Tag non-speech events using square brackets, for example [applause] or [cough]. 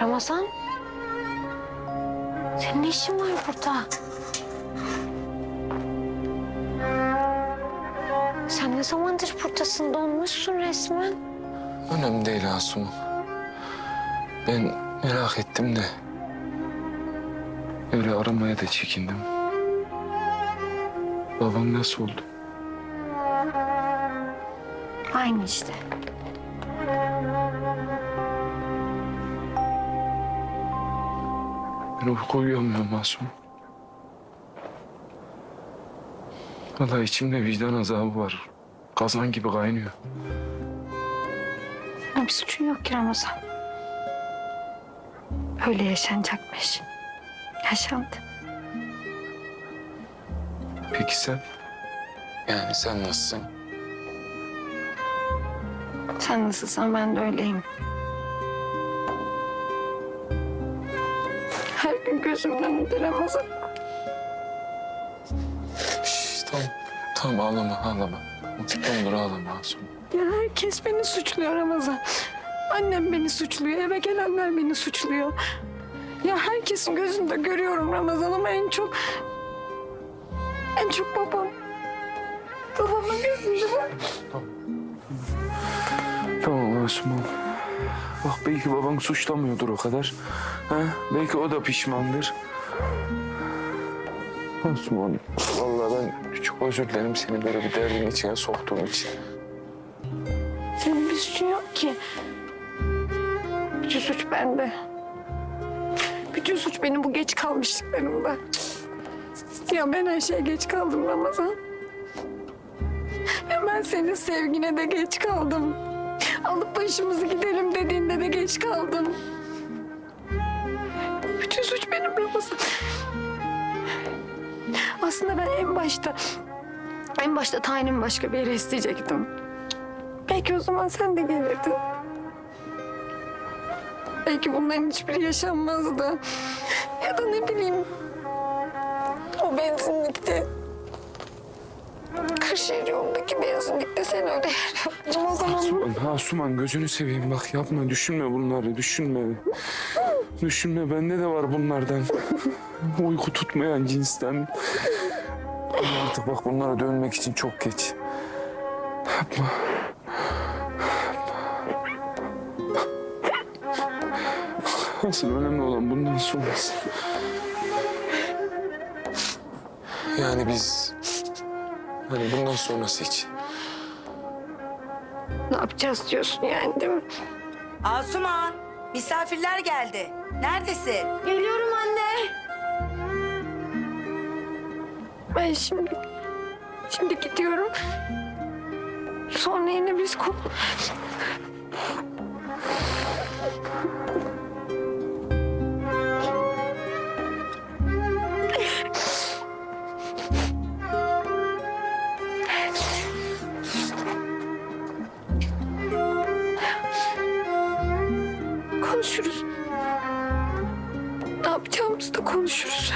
Ramazan. Senin ne işin var burada? Sen ne zamandır buradasın? Donmuşsun resmen. Önemli değil Asuman. Ben merak ettim de. Öyle aramaya da çekindim. Babam nasıl oldu? Aynı işte. Ben uyku uyuyamıyorum Asuman. Vallahi içimde vicdan azabı var. Kazan gibi kaynıyor. Senin bir suçun yok ki Ramazan. Öyle yaşanacakmış. Yaşandı. Peki sen? Yani sen nasılsın? Sen nasılsan ben de öyleyim. Her gün gözümün önünde Tamam ağlama ağlama. Ne olur ağlama Asuman. Ya herkes beni suçluyor Ramazan. Annem beni suçluyor, eve gelenler beni suçluyor. Ya herkesin gözünde görüyorum Ramazan ama en çok... En çok babam. Babamın gözünde. Tamam Asuman. Bak belki baban suçlamıyordur o kadar. Ha? Belki o da pişmandır. Asuman, vallahi ben çok özür dilerim seni böyle bir derdin içine soktuğum için. Senin bir suçun yok ki. Bütün suç bende. Bütün suç benim bu geç kalmışlıklarımda. Ya ben her şeye geç kaldım Ramazan. Ya ben senin sevgine de geç kaldım. Alıp başımızı gidelim dediğinde de geç kaldım. Bütün suç benim Ramazan. Aslında ben en başta... En başta tayinim başka bir yere isteyecektim. Belki o zaman sen de gelirdin. Belki bunların hiçbiri yaşanmazdı. Ya da ne bileyim... O benzinlikte... Kırşehir yolundaki benzinlikte sen öyle yer yaptın o zaman. Asuman, Asuman gözünü seveyim bak yapma düşünme bunları düşünme. Düşünme bende de var bunlardan. [laughs] Uyku tutmayan cinsten. Ama artık bak bunlara dönmek için çok geç. Yapma. Asıl önemli olan bundan sonrası. Yani biz... Hani bundan sonrası için. Ne yapacağız diyorsun yani değil mi? Asuman, misafirler geldi. Neredesin? Geliyorum anne. Ben şimdi... Şimdi gidiyorum. Sonra yine biz Konuşuruz. Ne yapacağımızı da konuşuruz.